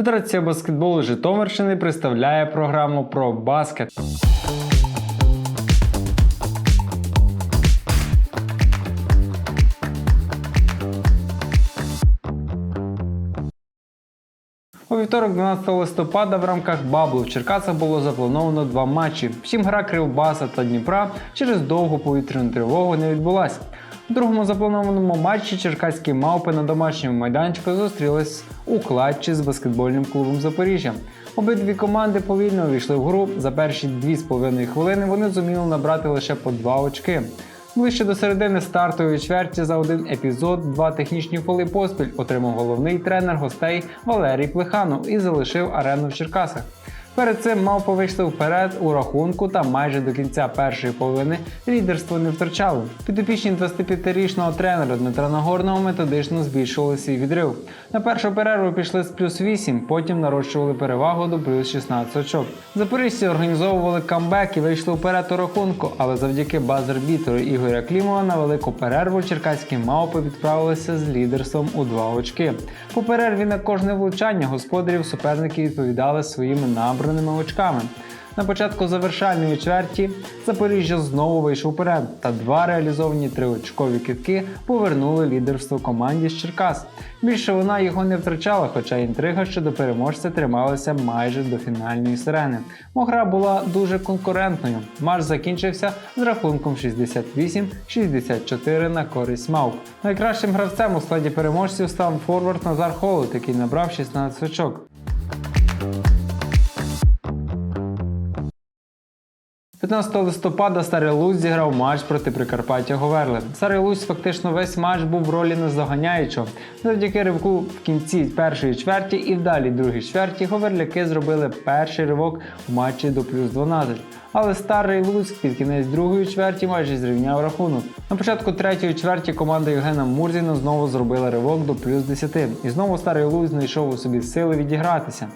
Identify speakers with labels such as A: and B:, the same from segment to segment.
A: Федерація баскетболу Житомирщини представляє програму про баскет. У вівторок, 12 листопада, в рамках Баблу в Черкасах було заплановано два матчі. Втім, гра Кривбаса та Дніпра через довгу повітряну тривогу не відбулася. У другому запланованому матчі черкаські мавпи на домашньому майданчику зустрілись у клатчі з баскетбольним клубом Запоріжжя. Обидві команди повільно увійшли в гру. За перші 2,5 хвилини вони зуміли набрати лише по 2 очки. Ближче до середини стартової чверті за один епізод два технічні фоли поспіль отримав головний тренер гостей Валерій Плеханов і залишив арену в Черкасах. Перед цим мавпи вийшли вперед у рахунку та майже до кінця першої половини лідерство не втрачали. Підопічні 25-річного тренера Дмитра Нагорного методично збільшували свій відрив. На першу перерву пішли з плюс 8, потім нарощували перевагу до плюс 16 очок. Запоріжці організовували камбек і вийшли вперед у рахунку, але завдяки базер-бітеру Ігоря Клімова на велику перерву черкаські мавпи відправилися з лідерством у 2 очки. По перерві на кожне влучання господарів суперники відповідали своїми набраними очками. На початку завершальної чверті Запоріжжя знову вийшов вперед, та два реалізовані триочкові китки повернули лідерство команді з Черкас. Більше вона його не втрачала, хоча інтрига щодо переможця трималася майже до фінальної сирени. Бо гра була дуже конкурентною. Матч закінчився з рахунком 68-64 на користь Мауп. Найкращим гравцем у складі переможців став форвард Назар Холод, який набрав 16 очок. 15 листопада Старий Луць зіграв матч проти Прикарпаття Говерли. Старий Луць фактично весь матч був в ролі наздоганяючого. Завдяки ривку в кінці першої чверті і в далі другій чверті говерляки зробили перший ривок в матчі до плюс 12. Але старий Луцьк під кінець другої чверті майже зрівняв рахунок. На початку третьої чверті команда Євгена Мурзіна знову зробила ривок до плюс 10. І знову старий Луцьк знайшов у собі сили відігратися.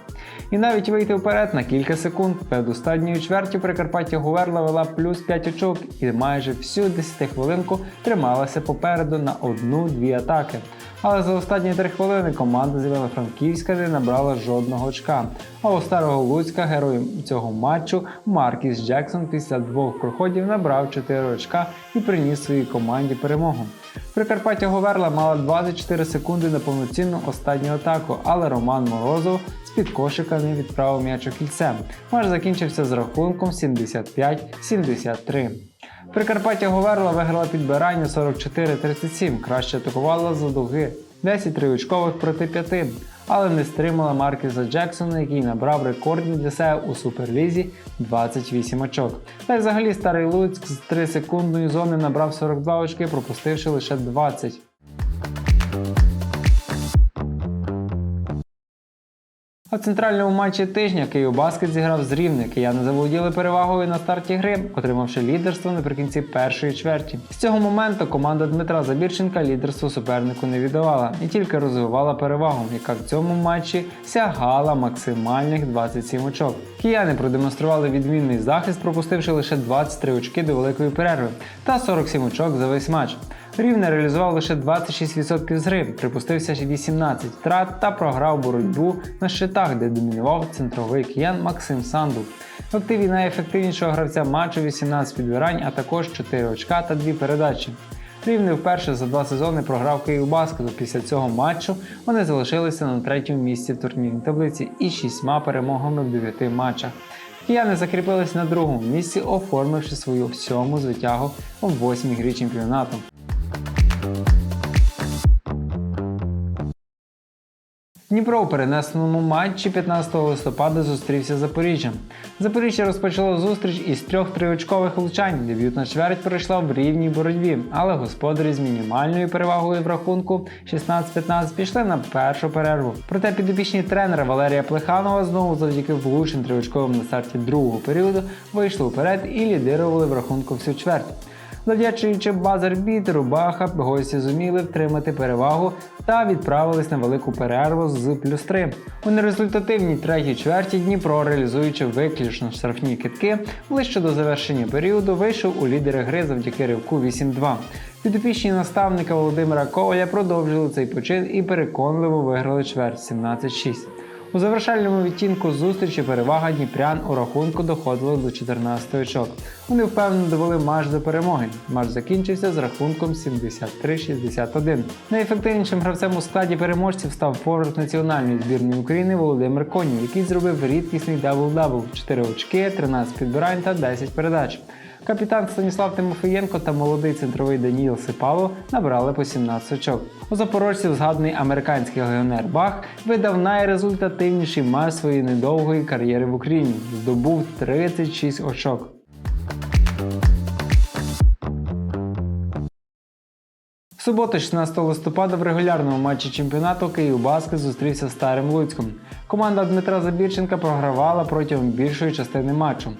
A: І навіть вийти вперед на кілька секунд. Перед останньою чвертю Прикарпаття Гуверла вела плюс 5 очок і майже всю 10 хвилинку трималася попереду на одну-дві атаки. Але за останні три хвилини команда з Івано-Франківська не набрала жодного очка. А у старого Луцька героєм цього матчу Маркіс Джексон після двох проходів набрав 4 очка і приніс своїй команді перемогу. Прикарпаття Говерла мала 24 секунди на повноцінну останню атаку, але Роман Морозов з-під кошика не відправив м'яч у кільце. Матч закінчився з рахунком 75-73. Прикарпаття Говерла виграла підбирання 44-37, краще атакувала за довги 10 триочкових проти 5, але не стримала Маркіса Джексона, який набрав рекордні для себе у суперлізі 28 очок. Та й взагалі старий Луцьк з 3 секундної зони набрав 42 очки, пропустивши лише 20. В центральному матчі тижня Київбаскет зіграв з Рівне. Кияни заволоділи перевагою на старті гри, отримавши лідерство наприкінці першої чверті. З цього моменту команда Дмитра Забірченка лідерство супернику не віддавала і тільки розвивала перевагу, яка в цьому матчі сягала максимальних 27 очок. Кияни продемонстрували відмінний захист, пропустивши лише 23 очки до великої перерви та 47 очок за весь матч. Рівне реалізував лише 26% з гри, припустився 18 втрат та програв боротьбу на щитах, де домінував центровий киян Максим Санду. В активі найефективнішого гравця матчу 18 підбирань, а також 4 очка та 2 передачі. Рівне вперше за два сезони програв Київбаскету. Після цього матчу вони залишилися на третьому місці в турнірній таблиці із шістьма перемогами в 9 матчах. Кияни закріпились на другому місці, оформивши свою сьому звитягу у восьмій грі чемпіонату. Дніпро у перенесеному матчі 15 листопада зустрівся з Запоріжжям. Запоріжжя розпочало зустріч із трьох триочкових влучань. Дебютна чверть пройшла в рівній боротьбі, але господарі з мінімальною перевагою в рахунку 16-15 пішли на першу перерву. Проте підопічні тренера Валерія Плеханова знову завдяки влучним триочковим на старті другого періоду вийшли вперед і лідирували в рахунку всю чверть. Завдячуючи базер-бітеру Баха, гості зуміли втримати перевагу та відправились на велику перерву з плюс 3. У нерезультативній третій чверті Дніпро, реалізуючи виключно штрафні китки, ближче до завершення періоду вийшов у лідери гри завдяки ривку 8-2. Підопічні наставника Володимира Коваля продовжили цей почин і переконливо виграли чверть 17-6. У завершальному відтінку зустрічі перевага Дніпрян у рахунку доходила до 14 очок. Вони впевнено довели матч до перемоги. Матч закінчився з рахунком 73-61. Найефективнішим гравцем у складі переможців став форвард національної збірної України Володимир Конів, який зробив рідкісний дабл-дабл 4 очки, 13 підбирань та 10 передач. Капітан Станіслав Тимофієнко та молодий центровий Даніїл Сипало набрали по 17 очок. У запорожців згаданий американський легіонер Бах видав найрезультативніший матч своєї недовгої кар'єри в Україні. Здобув 36 очок. Суботу, 16 листопада, в регулярному матчі чемпіонату Київбаскет зустрівся з Старим Луцьком. Команда Дмитра Забірченка програвала протягом більшої частини матчу.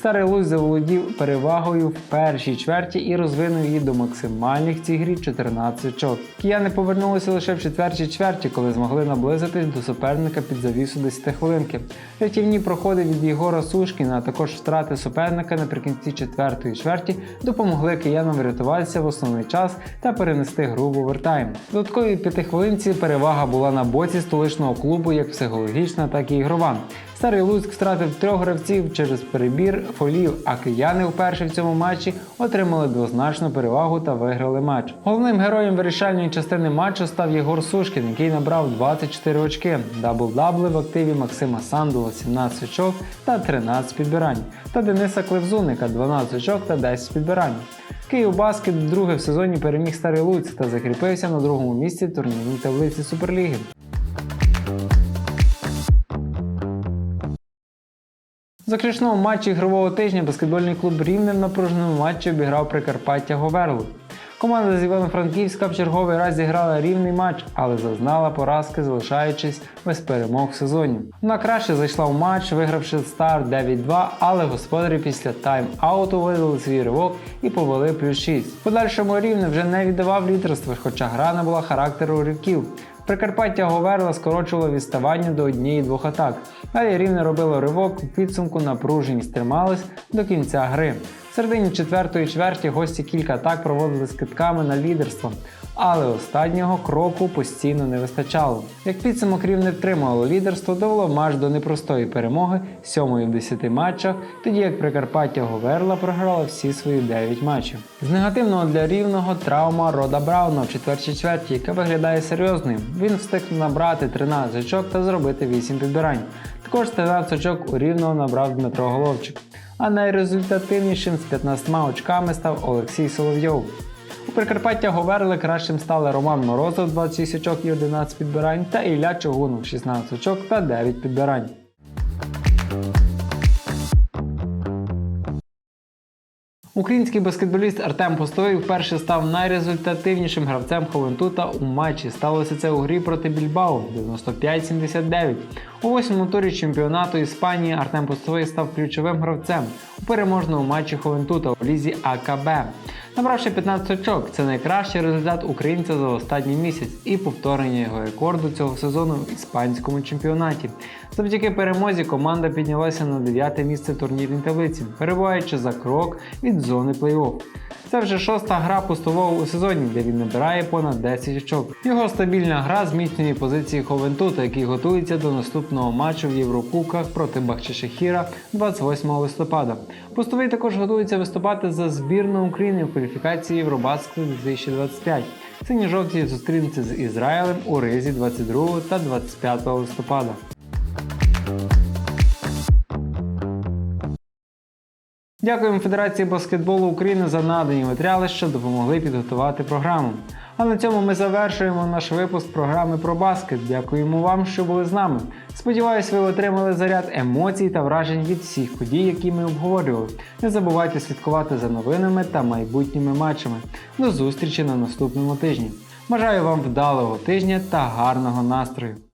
A: Старий Луць заволодів перевагою в першій чверті і розвинув її до максимальних в цій грі 14 очок. Кияни повернулися лише в четвертій чверті, коли змогли наблизитись до суперника під завісу 10 хвилинки. Рятівні проходи від Єгора Сушкіна, а також втрати суперника наприкінці четвертої чверті допомогли киянам врятуватися в основний час та перенести гру в овертайм. В додатковій п'ятихвилинці перевага була на боці столичного клубу як психологічна, так і ігрова. Старий Луцьк втратив трьох гравців через перебір фолів, а кияни вперше в цьому матчі отримали двозначну перевагу та виграли матч. Головним героєм вирішальної частини матчу став Єгор Сушкін, який набрав 24 очки. Дабл-дабли в активі Максима Сандула 17 очок та 13 підбирань, та Дениса Клевзуника 12 очок та 10 підбирань. Київ Баскет друге в сезоні переміг Старий Луцьк та закріпився на другому місці турнірній таблиці Суперліги. В заключному матчі ігрового тижня баскетбольний клуб Рівне в напруженому матчі обіграв Прикарпаття Говерлу. Команда з Івано-Франківська в черговий раз зіграла рівний матч, але зазнала поразки, залишаючись без перемог в сезоні. Вона краще зайшла в матч, вигравши старт 9-2, але господарі після тайм-ауту видали свій ривок і повели плюс 6. В подальшому рівне вже не віддавав лідерство, хоча гра не була характеру рівків. Прикарпаття Говерла скорочило відставання до однієї-двох атак. Далі рівне робило ривок у підсумку напруженість трималась до кінця гри. Середині четвертої чверті гості кілька атак проводили з китками на лідерство, але останнього кроку постійно не вистачало. Як підсумок рівне втримувало лідерство, довело матч до непростої перемоги сьомої в 10 матчах, тоді як Прикарпаття Говерла програла всі свої 9 матчів. З негативного для рівного травма Рода Брауна в четвертій чверті, яка виглядає серйозною. Він встиг набрати 13 очок та зробити 8 підбирань. Також 13 очок у рівного набрав Дмитро Головчик. А найрезультативнішим з 15 очками став Олексій Соловйов. У Прикарпаття Говерли кращим стали Роман Морозов 26 очок і 11 підбирань та Ілля Чогунов 16 очок та 9 підбирань. Український баскетболіст Артем Постовий вперше став найрезультативнішим гравцем Ховентута у матчі. Сталося це у грі проти Більбао 95-79. У восьмому турі чемпіонату Іспанії Артем Постовий став ключовим гравцем у переможному матчі Ховентута у лізі АКБ. Набравши 15 очок, це найкращий результат українця за останній місяць і повторення його рекорду цього сезону в іспанському чемпіонаті. Завдяки перемозі команда піднялася на 9 місце турнірній таблиці, перебуваючи за крок від зони плей-офф. Це вже шоста гра пустового у сезоні, де він набирає понад 10 очок. Його стабільна гра зміцнює позиції Ховентута, який готується до наступного матчу в Єврокубках проти Бахчишехіра 28 листопада. Пустовий також готується виступати за збірну України в кваліфікації Євробаскету 2025. Сині жовті зустрінуться з Ізраїлем у Ризі 22 та 25 листопада. Дякуємо Федерації баскетболу України за надані матеріали, що допомогли підготувати програму. А на цьому ми завершуємо наш випуск програми про баскет. Дякуємо вам, що були з нами. Сподіваюсь, ви отримали заряд емоцій та вражень від всіх подій, які ми обговорювали. Не забувайте слідкувати за новинами та майбутніми матчами. До зустрічі на наступному тижні. Бажаю вам вдалого тижня та гарного настрою!